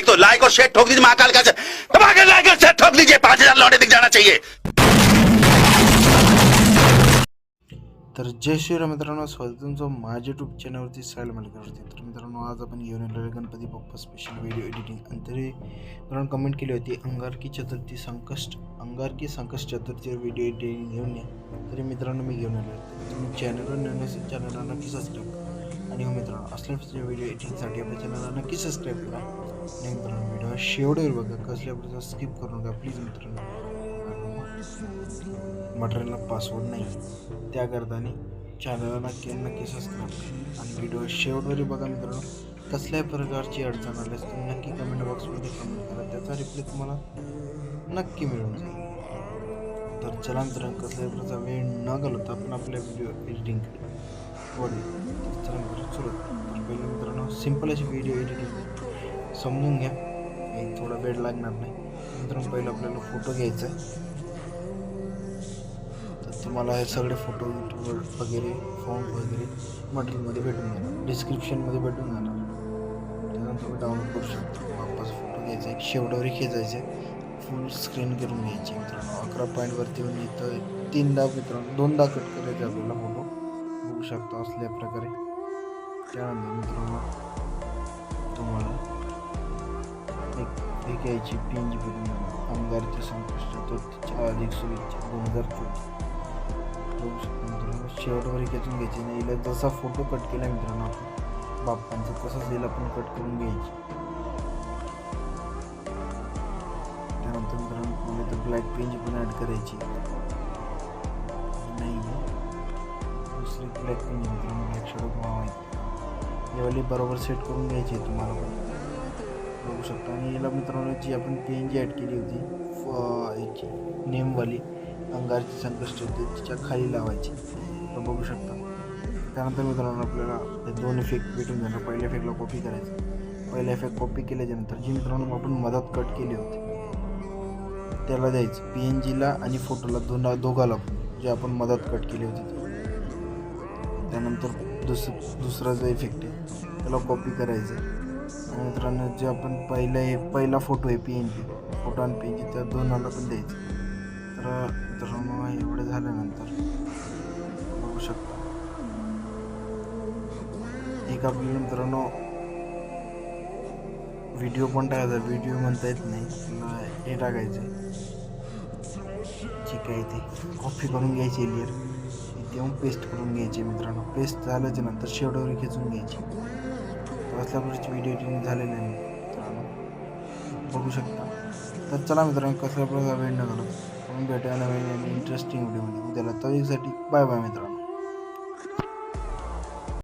तो लाइक और शेयर ठोक दीजिए महाकाल का दबाकर लाइक और शेयर ठोक दीजिए पांच हजार लौटे दिख जाना चाहिए। तर जय श्रीराम मित्रांनो स्वागत तुमचं माझ्या यूट्यूब चॅनलवरती सायल मालिकेवरती तर मित्रांनो आज आपण घेऊन आलेलो आहे Ganpati Bappa special video editing आणि तरी मित्रांनो कमेंट केली होती अंगारकी चतुर्थी संकष्ट अंगारकी संकष्ट चतुर्थीवर व्हिडिओ एडिटिंग घेऊन या. तरी मित्रांनो मी घेऊन आलो तुम्ही चॅनलवर नवीन असेल चॅनलला नक्की सबस्क्राईब करा. आणि हो व्हिडिओ एडिटिंगसाठी आपल्या चॅनलला नक्की सबस्क्राईब करा. आणि मित्रांनो व्हिडिओ शेवटवर बघा कसल्या प्रकारचा स्किप करू नका प्लीज मित्रांनो. मटेरियलला पासवर्ड नाही. त्याकरता चॅनलला नक्की नक्की सबस्क्राईब करा. आणि व्हिडिओ शेवटवर बघा मित्रांनो कसल्याही प्रकारची अडचण आल्यास तुम्ही नक्की कमेंट बॉक्समध्ये कमेंट करा. त्याचा रिप्लाय तुम्हाला नक्की मिळून जाईल. तर चला मित्रांनो कसल्याही प्रकारचा वेळ न घालवता आपण आपल्या व्हिडिओ एडिटिंगकडे वळू चला मित्रांनो सुरू पहिले मित्रांनो सिंपल अशी व्हिडिओ एडिटिंग समजून घ्या. काही थोडा वेळ लागणार नाही. मित्रांनो पहिलं आपल्याला फोटो घ्यायचा आहे. तर तुम्हाला हे सगळे फोटो युट्यूबवर वगैरे फॉर्म वगैरे मटेरियलमध्ये भेटून जाणार. डिस्क्रिप्शनमध्ये भेटून जाणार. त्यानंतर तुम्ही डाउनलोड करू शकता. वापस फोटो घ्यायचा एक शेवटावरी खेचायचे फुल स्क्रीन करून घ्यायची मित्रांनो. अकरा पॉईंटवरती येऊन इथं तीनदा मित्रांनो. दोनदा कट करायचे आपल्याला फोटो बघू शकता असल्या प्रकारे. त्यानंतर मित्रांनो तुम्हाला एक हे घ्यायची पी एन जी भेटून जाणार अंगारची अधिक शुभेच्छा. दोन हजार चोवीस बघू शकता मित्रांनो शेवटवर खेचून घ्यायची नाही. हिला जसा फोटो कट केला मित्रांनो आपण बाप्पांचा तसाच हिला पण कट करून घ्यायची. त्यानंतर मित्रांनो तुम्हाला तर ब्लॅक पेनची पण ॲड करायची. नाही दुसरी ब्लॅक पेन मित्रांनो ब्लॅक शेडो माहिती यावाली बरोबर सेट करून घ्यायची आहे तुम्हाला पण. बघू शकता. आणि याला मित्रांनो जी आपण पेन जी ॲड केली होती फ- याची नेमवाली अंगारची संकष्ट होती तिच्या खाली लावायची. तर बघू शकता. त्यानंतर मित्रांनो आपल्याला हे दोन इफेक्ट भेटून जाणार. पहिल्या इफेक्टला कॉपी करायचं. पहिला इफेक्ट कॉपी केल्याच्यानंतर जी मित्रांनो आपण मधात कट केली होती त्याला द्यायचं. पी एन जीला आणि फोटोला दोन दोघाला जे आपण मधात कट केली होती. त्यानंतर दुस दुसरा जो इफेक्ट आहे त्याला कॉपी करायचं आणि मित्रांनो जे आपण पहिला हे पहिला फोटो आहे पी एन जी फोटो आणि पी एन जी त्या दोनाला पण द्यायचं. तर मित्रांनो एवढं झाल्यानंतर बघू शकता. एक आपल्याला मित्रांनो व्हिडिओ पण टाकायचा. व्हिडिओ म्हणता येत नाही. त्याला हे टाकायचं ठीक आहे ते कॉपी करून घ्यायची लिअर इथे पेस्ट करून घ्यायची मित्रांनो. पेस्ट झाल्याच्यानंतर शेवटवर खेचून घ्यायची. तर असल्या प्रकारची व्हिडिओ एडिटिंग झालेली आहे मित्रांनो बघू शकता. तर चला मित्रांनो कसल्या प्रकारचा वेळ न घालत आपण नवीन आणि इंटरेस्टिंग व्हिडिओमध्ये उद्याला तरीसाठी बाय बाय मित्रांनो.